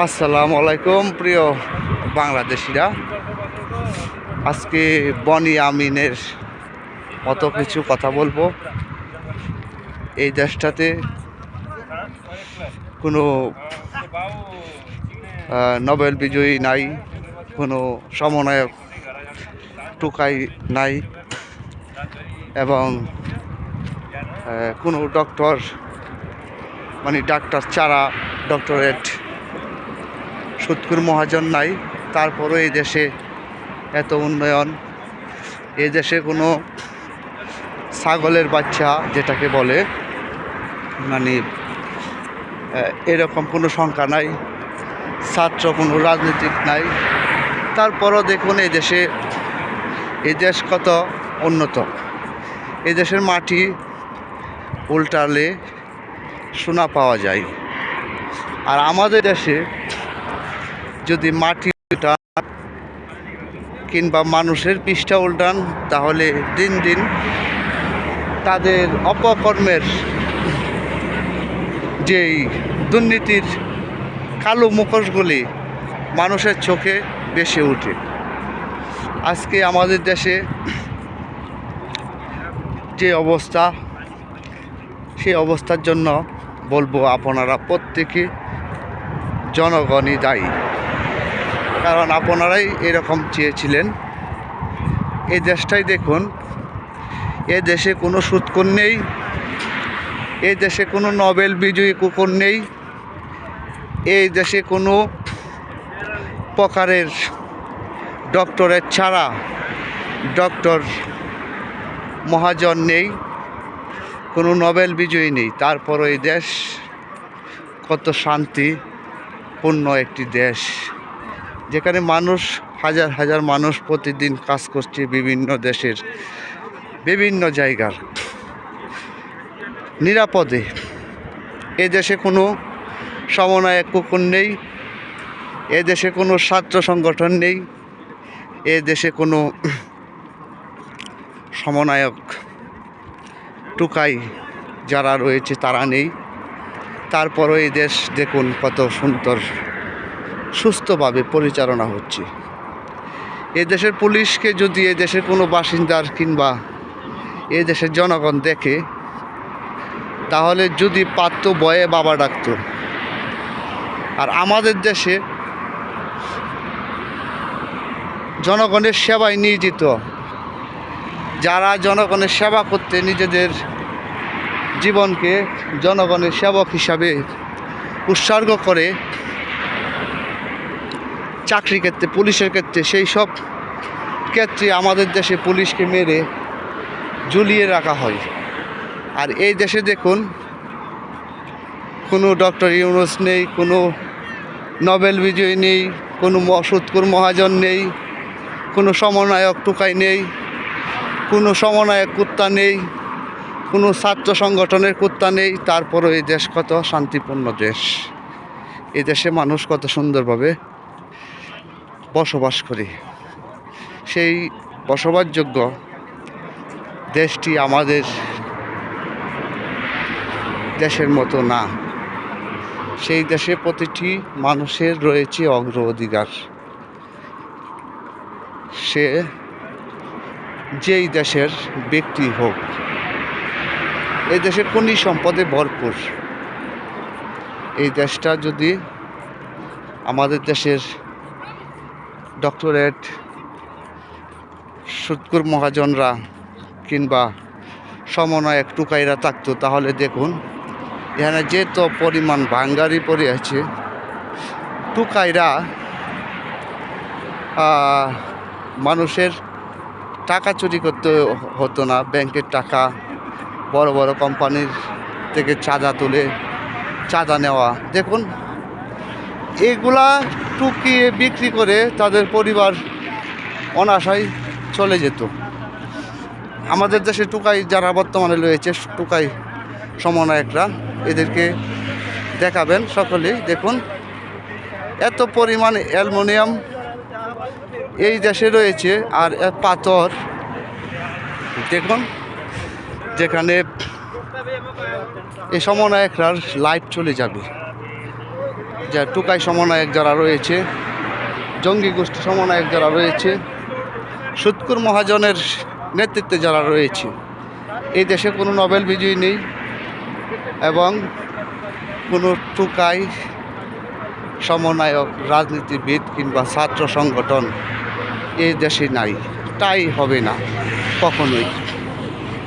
আসসালামু আলাইকুম, প্রিয় বাংলাদেশিরা। আজকে বনি আমিনের অত কিছু কথা বলব। এই দেশটাতে কোনো নোবেল বিজয়ী নাই, কোনো সমন্বয়ক টুকাই নাই এবং কোনো ডক্টর মানে ডাক্তার ছাড়া ডক্টরেট সুৎকুর মহাজন নাই, তারপরও এই দেশে এত উন্নয়ন, এই দেশে কোনো ছাগলের বাচ্চা যেটাকে বলে মানে এরকম কোনো সংখ্যা নাই, ছাত্র কোনো রাজনীতিক নাই, তারপরও দেখুন এই দেশে, এই দেশ কত উন্নত। এই দেশের মাটি উল্টালে সোনা পাওয়া যায়। আর আমাদের দেশে যদি মাটি উল্টান কিংবা মানুষের পৃষ্ঠা উল্টান, তাহলে দিন দিন তাদের অপকর্মের যেই দুর্নীতির কালো মুখোশগুলি মানুষের চোখে বেশি ওঠে আজকে আমাদের দেশে যে অবস্থা, সেই অবস্থার জন্য বলব আপনারা প্রত্যেকে জনগণই দায়ী। কারণ আপনারাই এরকম চেয়েছিলেন। এই দেশটাই দেখুন, এ দেশে কোনো সুৎকর নেই, এ দেশে কোনো নোবেল বিজয়ী কুকুর নেই, এই দেশে কোনো প্রকারের ডক্টরের ছাড়া ডক্টর মহাজন নেই, কোনো নোবেল বিজয়ী নেই। তারপর এই দেশ কত শান্তিপূর্ণ একটি দেশ। যেখানে মানুষ, হাজার হাজার মানুষ প্রতিদিন কাজ করছে বিভিন্ন দেশের, বিভিন্ন জায়গার। নিরাপদে। এ দেশে কোনো সমন্বয়ক কুকুর নেই। এ দেশে কোনো ছাত্র সংগঠন নেই। এ দেশে কোনো সমন্বয়ক টুকাই যারা রয়েছে তারা নেই। তারপরও এই দেশ দেখুন কত সুন্দর সুস্থভাবে পরিচালনা হচ্ছে। এ দেশের পুলিশকে যদি এ দেশের কোনো বাসিন্দার কিংবা এ দেশের জনগণ দেখে, তাহলে যদি পারত বয়ে বাবা ডাকতো। আর আমাদের দেশে জনগণের সেবায় নিয়োজিত। যারা জনগণের সেবা করতে নিজেদের জীবনকে জনগণের সেবক হিসাবে উৎসর্গ করে চাকরি ক্ষেত্রে, পুলিশের ক্ষেত্রে, সেই সব ক্ষেত্রে আমাদের দেশে পুলিশকে মেরে ঝুলিয়ে রাখা হয়। আর এই দেশে দেখুন, কোনো ডক্টর ইউনুস নেই, কোনো নোবেল বিজয়ী নেই, কোনো সুৎকুর মহাজন নেই, কোনো সমন্বয়ক টুকাই নেই, কোনো সমন্বয়ক কুত্তা নেই, কোনো ছাত্র সংগঠনের কুত্তা নেই। তারপরও এই দেশ কত শান্তিপূর্ণ দেশ। এই দেশে মানুষ কত সুন্দরভাবে বসবাস করে। সেই বসবাসযোগ্য দেশটি আমাদের দেশের মতো না। সেই দেশে প্রতিটি মানুষের রয়েছে অগ্র অধিকার সে যেই দেশের ব্যক্তি হোক, এই দেশের খনি সম্পদে ভরপুর। এই দেশটা যদি আমাদের দেশের ডক্টরেট সুৎকুর মহাজনরা কিংবা সমন্বয়ক টুকাইরা থাকতো, তাহলে দেখুন, এখানে যে তো পরিমাণ ভাঙ্গারি পড়ে আছে, টুকাইরা মানুষের টাকা চুরি করতে হতো না, ব্যাংকের টাকা, বড় বড় কোম্পানির থেকে চাঁদা তুলে, চাঁদা নেওয়া। দেখুন এগুলা টুকিয়ে বিক্রি করে তাদের পরিবার অনাশায় চলে যেত। আমাদের দেশে টুকাই যারা বর্তমানে রয়েছে, টুকাই সমন্বয়করা, এদেরকে দেখাবেন সকলেই। দেখুন, এত পরিমাণ অ্যালমোনিয়াম এই দেশে রয়েছে আর পাথর। দেখুন, যেখানে এই সমন্বয়করার লাইট চলে যাবে। যা টুকাই সমন্বয়ক যারা রয়েছে, জঙ্গি গোষ্ঠী সমন্বয়ক যারা রয়েছে, সুৎকুর মহাজনের নেতৃত্বে যারা রয়েছে, এই দেশে কোনো নোবেল বিজয়ী নেই এবং কোনো টুকাই সমন্বয়ক রাজনীতিবিদ কিংবা ছাত্র সংগঠন এই দেশে নাই। তাই হবে না, কখনোই।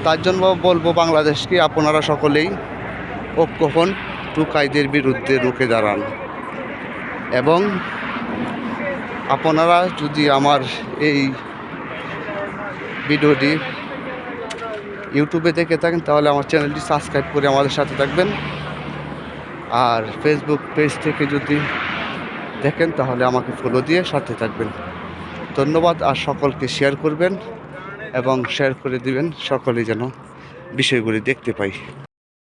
তার জন্য বলব বাংলাদেশকে, আপনারা সকলেই ঐক্য হন টুকাইদের বিরুদ্ধে রুখে দাঁড়ান। এবং আপনারা যদি আমার এই ভিডিওটি ইউটিউবে দেখে থাকেন, তাহলে আমার চ্যানেলটি সাবস্ক্রাইব করে আমাদের সাথে থাকবেন। আর ফেসবুক পেজ থেকে যদি দেখেন, তাহলে আমাকে ফলো দিয়ে সাথে থাকবেন। ধন্যবাদ, আর সকলকে শেয়ার করবেন এবং শেয়ার করে দিবেন সকলে যেন বিষয়গুলি দেখতে পাই